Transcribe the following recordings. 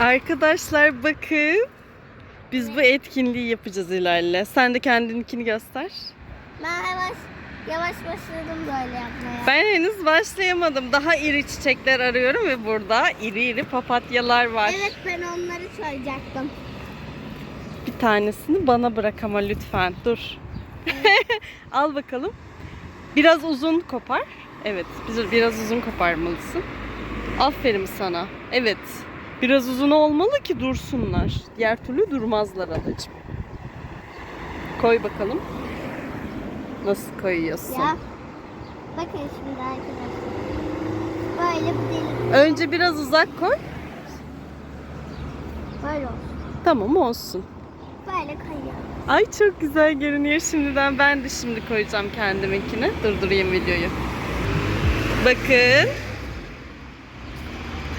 Arkadaşlar bakın. Biz bu etkinliği yapacağız ilerle. Sen de kendininkini göster. Ben yavaş yavaş başladım böyle yapmaya. Ben henüz başlayamadım. Daha iri çiçekler arıyorum ve burada iri iri papatyalar var. Evet ben onları soyacaktım. Bir tanesini bana bırak ama lütfen. Dur. Al bakalım. Biraz uzun kopar. Evet, biraz uzun koparmalısın. Aferin sana. Evet. Biraz uzun olmalı ki dursunlar. Diğer türlü durmazlar adacığım. Koy bakalım. Nasıl koyuyorsun? Ya. Bakın şimdi arkadaşlar. Böyle bir delik. Önce biraz uzak koy. Böyle olsun. Tamam olsun. Böyle kayıyor. Ay çok güzel görünüyor şimdiden. Ben de şimdi koyacağım kendiminkini. Durdurayım videoyu. Bakın.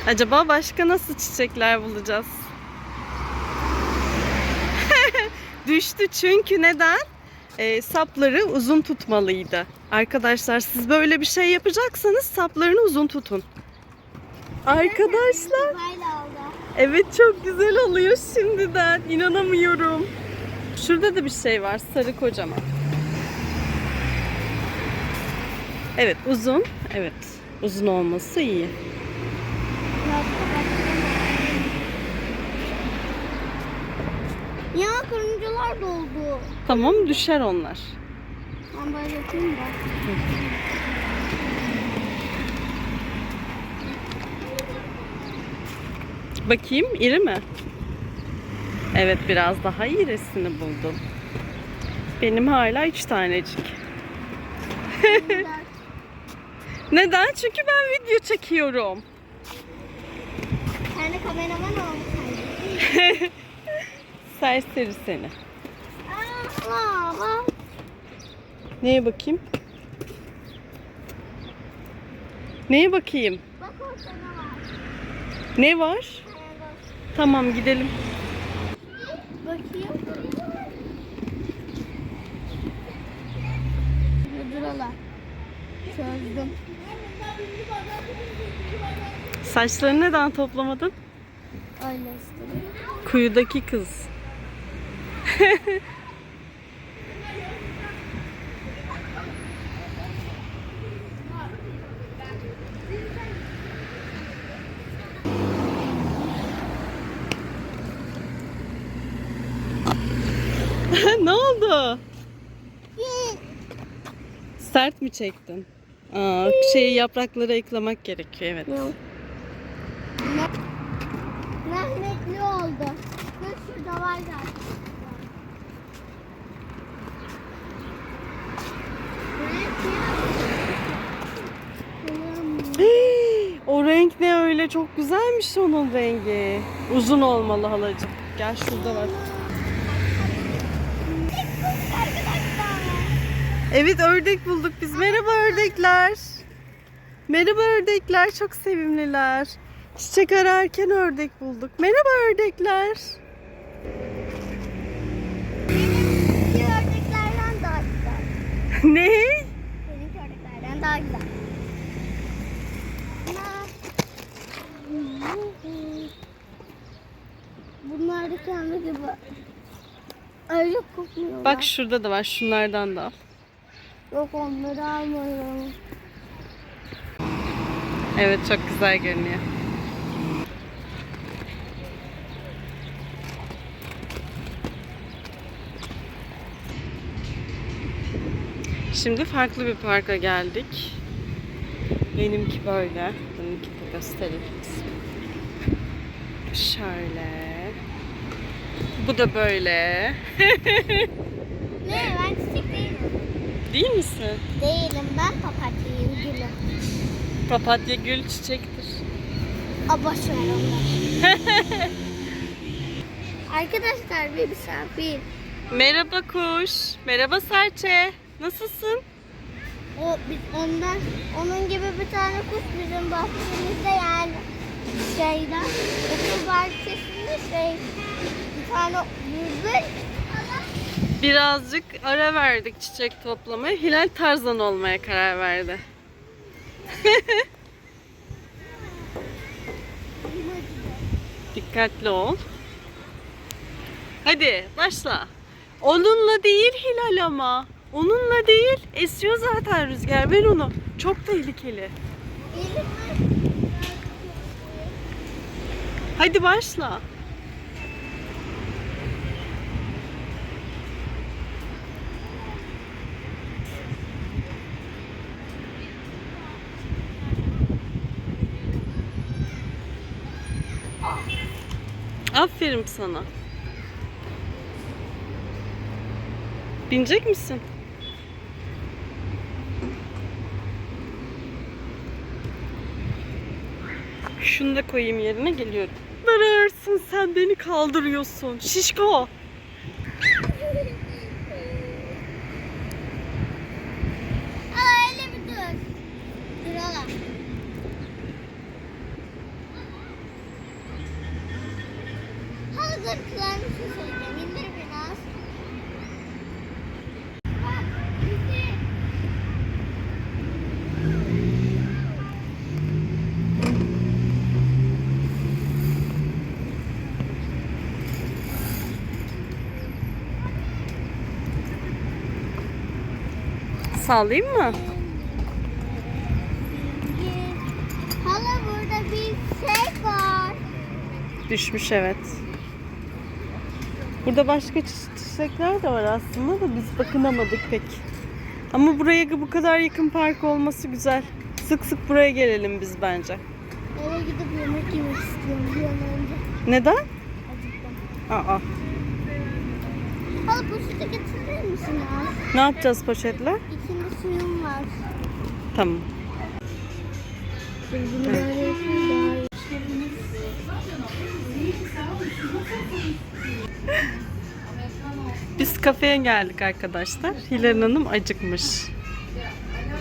Acaba başka nasıl çiçekler bulacağız? Düştü çünkü neden? Ee, sapları uzun tutmalıydı. Arkadaşlar siz böyle bir şey yapacaksanız saplarını uzun tutun. Arkadaşlar. Evet çok güzel oluyor şimdiden. İnanamıyorum. Şurada da bir şey var. Sarı kocaman. Evet uzun. Evet. Uzun olması iyi. Yok, Ya kırmızılar doldu. Tamam düşer onlar. Ben böyle yapayım da. Bakayım iri mi? Evet biraz daha irisini buldum. Benim hala üç tanecik. Neden? Çünkü ben video çekiyorum. Sen de kameraman olmuşsun. Serseri seni. Neye bakayım? Neye bakayım? Bak orada ne var. Ne var? Bak. Tamam gidelim. Bakayım. Hıdıralar. Çözdüm. Saçlarını neden toplamadın? Öyle istedim. Kuyudaki kız. ne oldu? Sert mi çektin? Aa, şeyi yaprakları eklemek gerekiyor evet. Ne? Rahmetli oldu. Şurada var zaten. Hii, o çok güzelmiş onun rengi. Uzun olmalı halacığım. Gel şurada var. Evet ördek bulduk biz. Merhaba ördekler. Merhaba ördekler. Çok sevimliler. Çiçek ararken ördek bulduk. Merhaba ördekler. Benimki ördeklerden daha güzel. ne? Benimki ördeklerden daha güzel. Bunlar da kendi gibi. Öyle kokmuyorlar. Bak şurada da var. Şunlardan da al. Yok onları almıyorum. Evet çok güzel görünüyor. Şimdi farklı bir parka geldik. Benimki böyle. Benimki de göstereyim. Şöyle. Bu da böyle. Ne ben çiçek değilim. Değil misin? Değilim ben papatyayım gülüm. Papatya gül çiçektir. A boş ver onları. Arkadaşlar bir misafir. Merhaba kuş. Merhaba serçe. Nasılsın? O biz ondan onun gibi bir tane kuş bizim bahçemizde yani şeyden okul bahçesinde şey bir tane bülbül Birazcık ara verdik çiçek toplamaya. Hilal Tarzan olmaya karar verdi. Dikkatli ol. Hadi başla. Onunla değil Hilal ama. Onunla değil. Esiyor zaten rüzgar. Ver onu. Çok tehlikeli. Elimi Hadi başla. Aferin sana. Binecek misin? Şunu da koyayım yerine geliyorum. Sen beni kaldırıyorsun. Şişko. Aa, öyle bir dur. Duralım. Hazır kılar bir şey söyleyeceğim. İndir biraz. Bak, bizi. Sallayayım mı? Hala burada bir şey var. Düşmüş evet. Burada başka çi- çiçekler de var aslında da biz bakınamadık pek. Ama buraya bu kadar yakın park olması güzel. Sık sık buraya gelelim biz bence. Eve gidip yemek yemek istiyorum bir an önce. Neden? Acıktım. Aa. Hala poşete getirir misin ya? Ne yapacağız poşetle? İçinde suyum var. Tamam. Bunu böyle. Biz kafeye geldik arkadaşlar. Hilal Hanım acıkmış.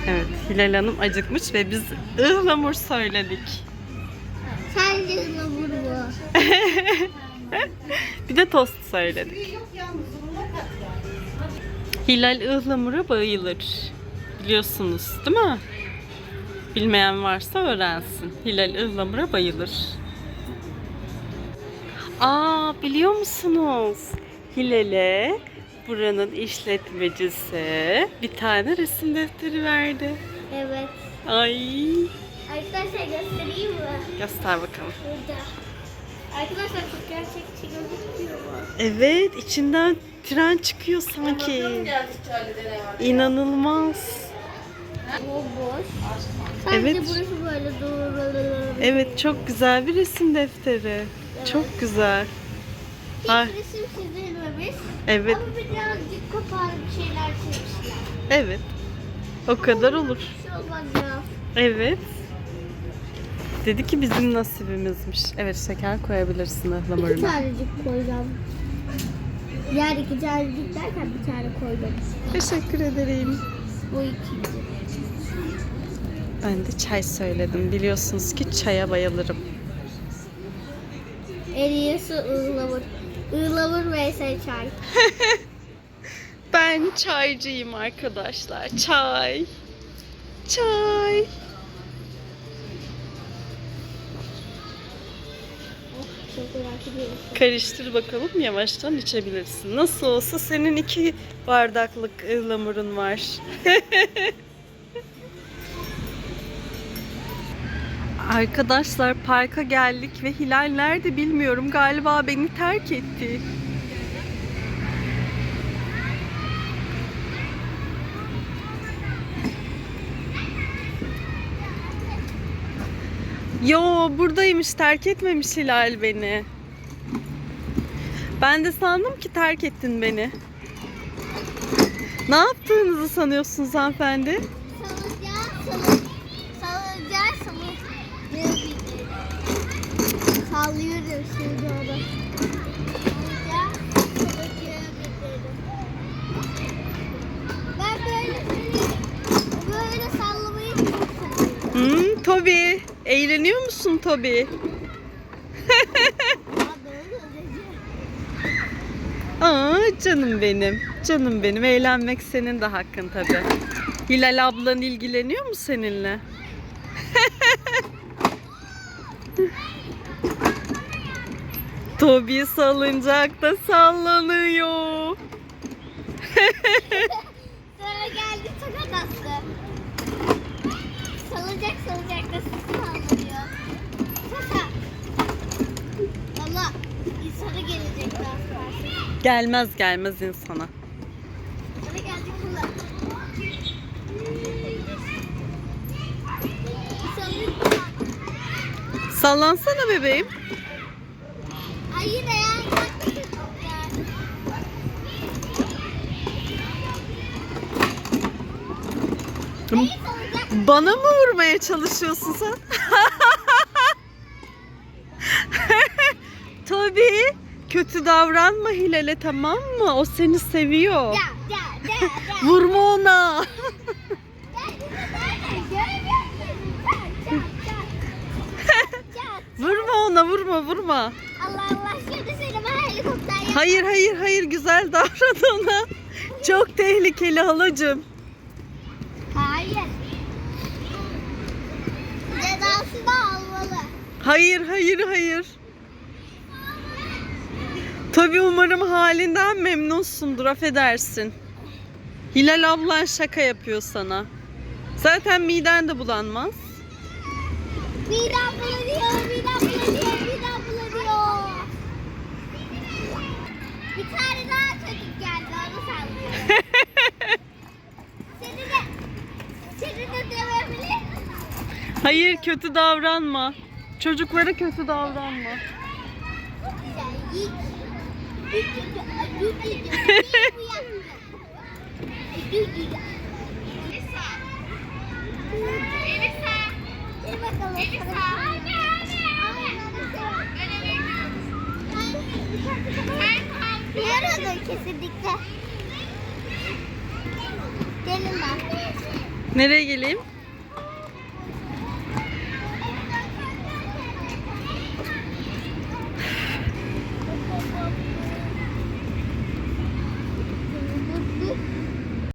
Evet, Hilal Hanım acıkmış ve biz ıhlamur söyledik. Sence ıhlamur bu. Bir de tost söyledik. Hilal ıhlamura bayılır. Biliyorsunuz değil mi? Bilmeyen varsa öğrensin. Hilal ıhlamura bayılır. Aa biliyor musunuz? Hilal'e buranın işletmecisi bir tane resim defteri verdi. Evet. Ay Arkadaşlar göstereyim mi? göster bakalım. Burada. Arkadaşlar çok gerçekçi gözüküyor bu. Evet içinden tren çıkıyor sanki. İnanılmaz. Boş. Sadece Evet. burası böyle doğru. Evet çok güzel bir resim defteri. Çok güzel. Hiç Ay. resim çizilmemiş. Evet, Ama birazcık kapalı bir şeyler çizmişler. evet. O kadar olur. Olacak. Evet. Dedi ki bizim nasibimizmiş. Evet şeker koyabilirsin İki ıhlamuruna. tanecik koyacağım. Diğer iki tanecik derken bir tane koydum. Teşekkür ederim. Bu ikinci. Ben de çay söyledim. Biliyorsunuz ki çaya bayılırım. En iyisi ıhlamur. Ihlamur vs çay. Ben çaycıyım arkadaşlar. Çay. Çay. Karıştır bakalım yavaştan içebilirsin. Nasıl olsa senin iki bardaklık ıhlamurun var. Arkadaşlar parka geldik ve Hilal nerede bilmiyorum. Galiba beni terk etti. Yo buradaymış terk etmemiş Hilal beni. Ben de sandım ki terk ettin beni. Ne yaptığınızı sanıyorsunuz hanımefendi? Salıncak, salıncak, salıncak, salıncak. Sallıyorum şimdi onu. Salıncak, salıncağı bindirdim. Ben böyle böyle sallamayı çok seviyorum. Hmm, Tobi. Eğleniyor musun Tobi? Aa canım benim. Canım benim. Eğlenmek senin de hakkın tabii. Hilal ablan ilgileniyor mu seninle? Tobi salıncakta sallanıyor. Sonra geldi tokat attı. Salacak da sallanıyor. Sasa. Allah insana gelecek daha sonra. Gelmez gelmez insana. Geldi kula. Sallansana bebeğim. Hayır ya. yaklaşık ya. Hayır salacak. Bana mı vurmaya çalışıyorsun sen? Tobi kötü davranma Hilal'e tamam mı? O seni seviyor. Ya ya ya ya. Vurma ona. vurma ona vurma vurma. Allah Allah şimdi seni bana helikopter. Hayır hayır hayır güzel davran ona. Çok tehlikeli halacığım. Hayır. Cezasını almalı. Hayır hayır hayır. Tabii umarım halinden memnunsundur affedersin. Hilal ablan şaka yapıyor sana. Zaten miden de bulanmaz. Midem bulanıyor, midem bulanıyor, midem bulanıyor. Bir tane daha çocuk geldi, onu sallıyor. seni de, seni de dövebilir miyim? Hayır kötü davranma. Çocuklara kötü davranma. Yarın kesinlikle. Gelin bak. Nereye geleyim?